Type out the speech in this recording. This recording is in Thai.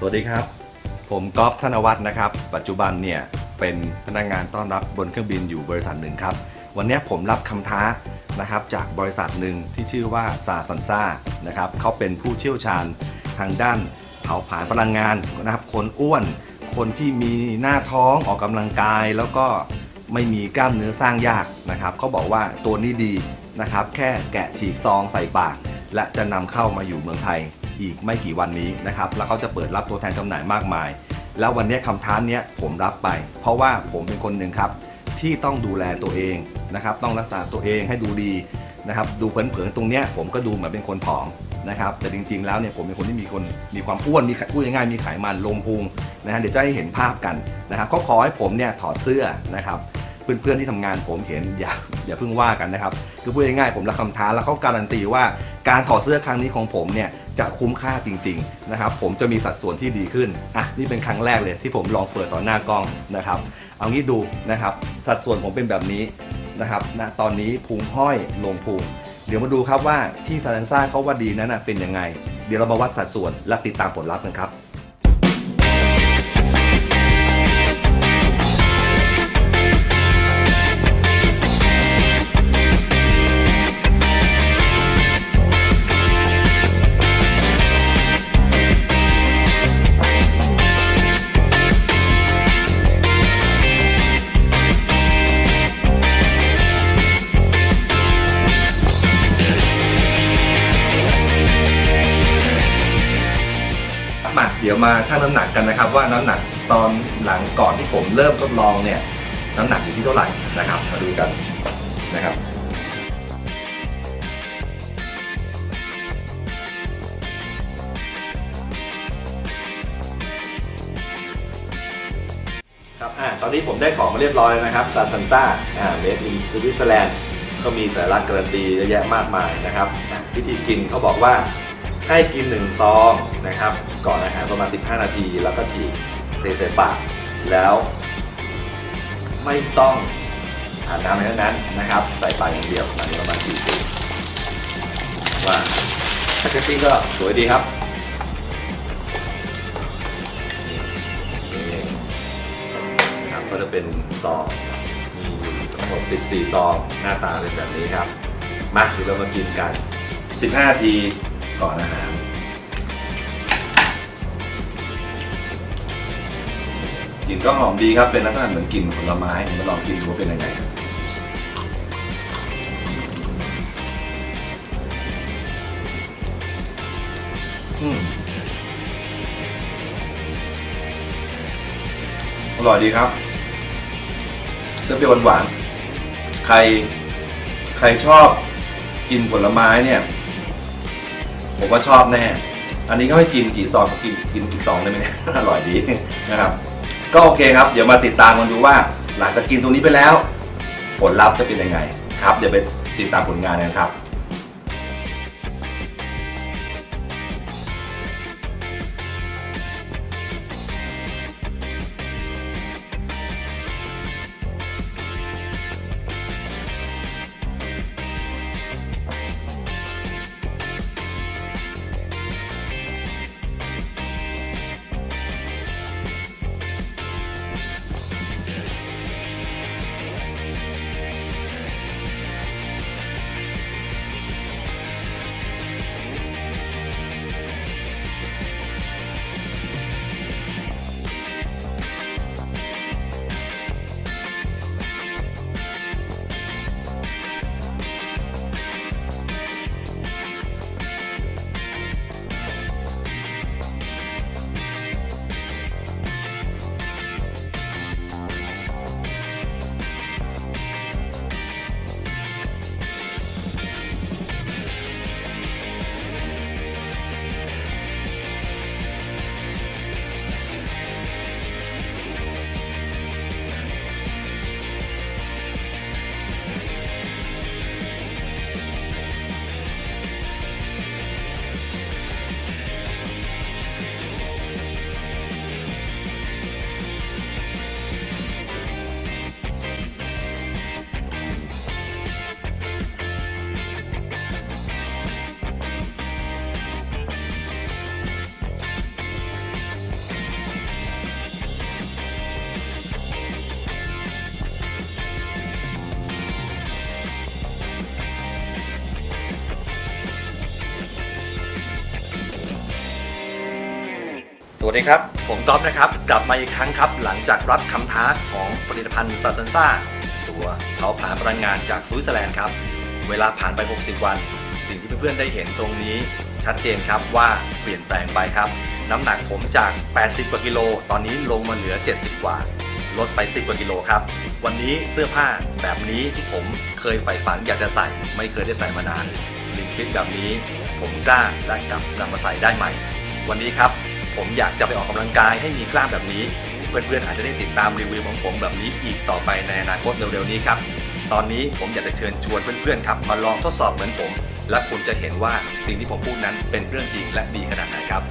สวัสดีครับ ผมก๊อฟธนวัฒน์นะครับ ปัจจุบันเนี่ยเป็นพนักงานต้อนรับบนเครื่องบินอยู่บริษัทหนึ่งครับ วันนี้ผมรับคำท้านะครับจากบริษัทหนึ่งที่ชื่อว่าซาซันซ่านะครับเขาเป็นผู้เชี่ยวชาญทางด้านเผาผลาญพลังงานนะครับ คนอ้วน คนที่มีหน้าท้องออกกำลังกาย แล้วก็ไม่มีกล้ามเนื้อสร้างยากนะครับเขาบอกว่าตัวนี้ดีนะครับ แค่แกะฉีกซองใส่ปาก และจะนำเข้ามาอยู่เมืองไทย อีกไม่กี่วันนี้นะครับแล้วเขาจะเปิดรับตัวแทนจำหน่ายมากมาย แล้ววันนี้คำท้าเนี้ผมรับไป เพราะว่าผมเป็นคนหนึ่งครับที่ต้องดูแลตัวเองนะครับต้องรักษาตัวเองให้ดูดีนะครับดูเผินๆตรงเนี้ยผมก็ดูเหมือนเป็นคนผอมนะครับแต่จริงๆแล้วเนี่ยผมเป็นคนที่มีคนมีความอ้วนมีพูดง่ายๆมีไขมันลงพุงนะฮะเดี๋ยวจะให้เห็นภาพกันนะครับก็ขอให้ผมเนี่ยถอดเสื้อนะครับเพื่อนๆที่ทำงานผมเห็นอย่าอย่าเพิ่งว่ากันนะครับคือพูดง่ายๆผมรับคำท้าแล้วเขาการันตีว่าการถอดเสื้อครั้งนี้ของผมเนี่ย จะคุ้มค่าจริงๆนะครับผมจะมีสัดส่วนที่ดีขึ้นอะนี่เป็นครั้งแรกเลยที่ผมลองเปิดต่อหน้ากล้องนะครับเอางี้ดูนะครับสัดส่วนผมเป็นแบบนี้นะครับณตอนนี้พุงห้อยลงพุงเดี๋ยวมาดูครับว่าที่ซาเลนซ่าเขาว่าดีนั้นนะเป็นยังไง เดี๋ยวเรามาวัดสัดส่วนและติดตามผลลัพธ์กันครับ เดี๋ยวมาชั่งน้ำหนักกันนะครับ ว่าน้ำหนักตอนหลังก่อนที่ผมเริ่มทดลองเนี่ยน้ำหนักอยู่ที่เท่าไหร่นะครับ มาดูกันนะครับครับอ่าตอนนี้ผมได้ของมาเรียบร้อยแล้วนะครับซาซันซ่าอ่าเมดอินสวิตเซอร์แลนด์ก็มีสัญลักษณ์การันตีเยอะแยะมากมายนะครับวิธีกินเขาบอกว่า ให้กินหนึ่งซองนะครับ ก่อนอาหารประมาณ 15 นาที แล้วก็ฉีกเทใส่ปากแล้ว ไม่ต้องอาบน้ำอะไรทั้งนั้นนะครับ ใส่ปากอย่างเดียวอันประมาณ4ปีว่าแพคเกจจิ้งก็สวยดีครับนี่นะครับก็จะเป็นซองมีอยู่ทั้งหมด14 ซอง หน้าตาเป็นแบบนี้ครับ มาเดี๋ยวเรามากินกัน 15 นาที ก่อนอาหารกลิ่นก็หอมดีครับ เป็นลักษณะเหมือนกลิ่นผลไม้มาลองกินดูว่าเป็นยังไงอืมอร่อยดีครับเปรี้ยวหวาน ใคร ใครชอบกินผลไม้เนี่ย ผมว่าชอบแน่ อันนี้ก็ให้กินกี่ซองกินกินกี่ซองได้ไหมเนี่ย อร่อยดีนะครับ ก็โอเคครับ เดี๋ยวมาติดตามกันดูว่า หลังจากกินตรงนี้ไปแล้ว ผลลัพธ์จะเป็นยังไง ครับ เดี๋ยวไปติดตามผลงานกันครับ สวัสดีครับ ผมก๊อฟนะครับ กลับมาอีกครั้งครับ หลังจากรับคำท้าของผลิตภัณฑ์ซาซันซ่าตัวเผาผลาญพลังงานจากสวิตเซอร์แลนด์ครับ เวลาผ่านไป 60 วัน สิ่งที่เพื่อนๆได้เห็นตรงนี้ ชัดเจนครับว่าเปลี่ยนแปลงไปครับ น้ำหนักผมจาก 80 กว่ากิโล ตอนนี้ลงมาเหลือ 70 กว่า ลดไป 10 กว่ากิโลครับ วันนี้เสื้อผ้าแบบนี้ที่ผมเคยใฝ่ฝันอยากจะใส่ ไม่เคยได้ใส่มานานลิงฟิตแบบนี้ ผมกล้าและกลับนำมาใส่ได้ใหม่ วันนี้ครับ ผมอยากจะไปออกกำลังกายให้มีกล้ามแบบนี้ เพื่อนๆอาจจะได้ติดตามรีวิวของผมแบบนี้อีกต่อไปในอนาคตเร็วๆนี้ครับตอนนี้ผมอยากจะเชิญชวนเพื่อนๆครับมาลองทดสอบเหมือนผม และคุณจะเห็นว่าสิ่งที่ผมพูดนั้นเป็นเรื่องจริงและดีขนาดไหนครับ